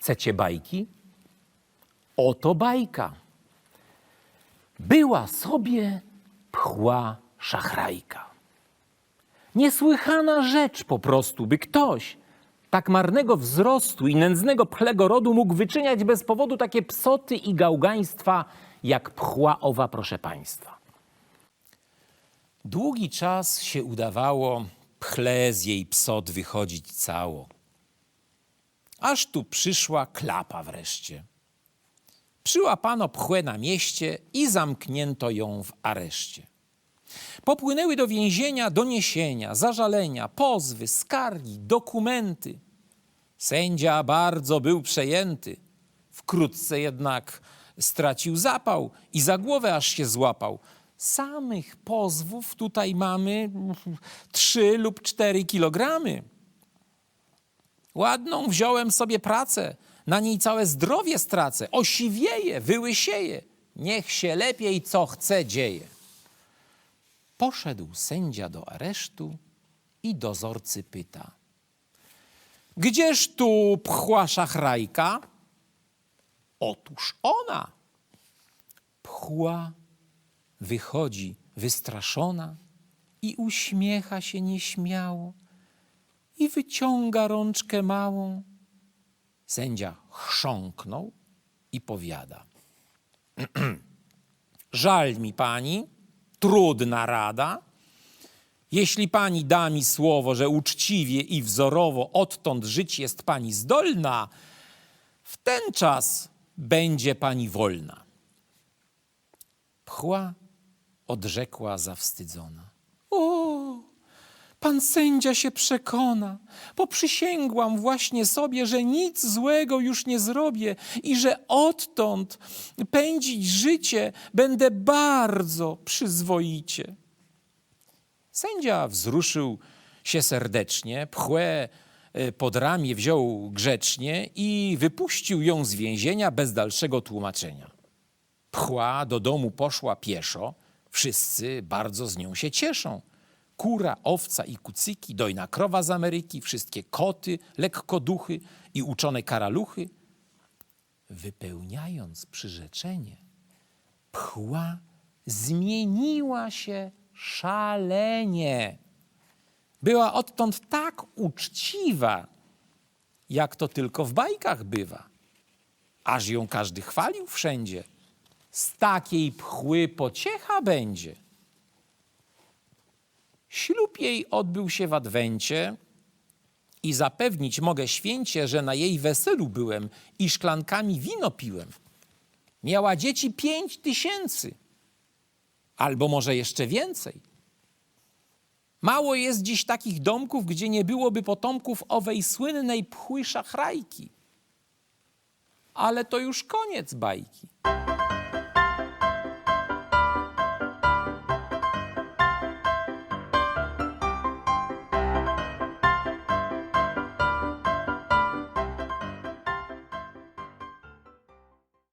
Chcecie bajki? Oto bajka. Była sobie pchła szachrajka. Niesłychana rzecz po prostu, by ktoś tak marnego wzrostu i nędznego pchlego rodu mógł wyczyniać bez powodu takie psoty i gałgaństwa, jak pchła owa, proszę państwa. Długi czas się udawało pchle z jej psot wychodzić cało. Aż tu przyszła klapa wreszcie. Przyłapano pchłę na mieście i zamknięto ją w areszcie. Popłynęły do więzienia doniesienia, zażalenia, pozwy, skargi, dokumenty. Sędzia bardzo był przejęty. Wkrótce jednak stracił zapał i za głowę aż się złapał. Samych pozwów tutaj mamy trzy lub cztery kilogramy. Ładną wziąłem sobie pracę, na niej całe zdrowie stracę, osiwieję, wyłysieję. Niech się lepiej co chce dzieje. Poszedł sędzia do aresztu i dozorcy pyta. Gdzież tu pchła szachrajka? Otóż ona. Pchła wychodzi wystraszona i uśmiecha się nieśmiało i wyciąga rączkę małą. Sędzia chrząknął i powiada. Żal mi pani, trudna rada. Jeśli pani da mi słowo, że uczciwie i wzorowo odtąd żyć jest pani zdolna, w ten czas będzie pani wolna. Pchła odrzekła zawstydzona. Pan sędzia się przekona, bo przysięgłam właśnie sobie, że nic złego już nie zrobię i że odtąd pędzić życie będę bardzo przyzwoicie. Sędzia wzruszył się serdecznie, pchłę e, pod ramię wziął grzecznie i wypuścił ją z więzienia bez dalszego tłumaczenia. Pchła do domu poszła pieszo, wszyscy bardzo z nią się cieszą. Kura, owca i kucyki, dojna krowa z Ameryki, wszystkie koty, lekkoduchy i uczone karaluchy. Wypełniając przyrzeczenie, pchła zmieniła się szalenie. Była odtąd tak uczciwa, jak to tylko w bajkach bywa. Aż ją każdy chwalił wszędzie. Z takiej pchły pociecha będzie. Ślub jej odbył się w Adwencie i zapewnić mogę święcie, że na jej weselu byłem i szklankami wino piłem. Miała dzieci pięć tysięcy, albo może jeszcze więcej. Mało jest dziś takich domków, gdzie nie byłoby potomków owej słynnej pchły szachrajki. Ale to już koniec bajki.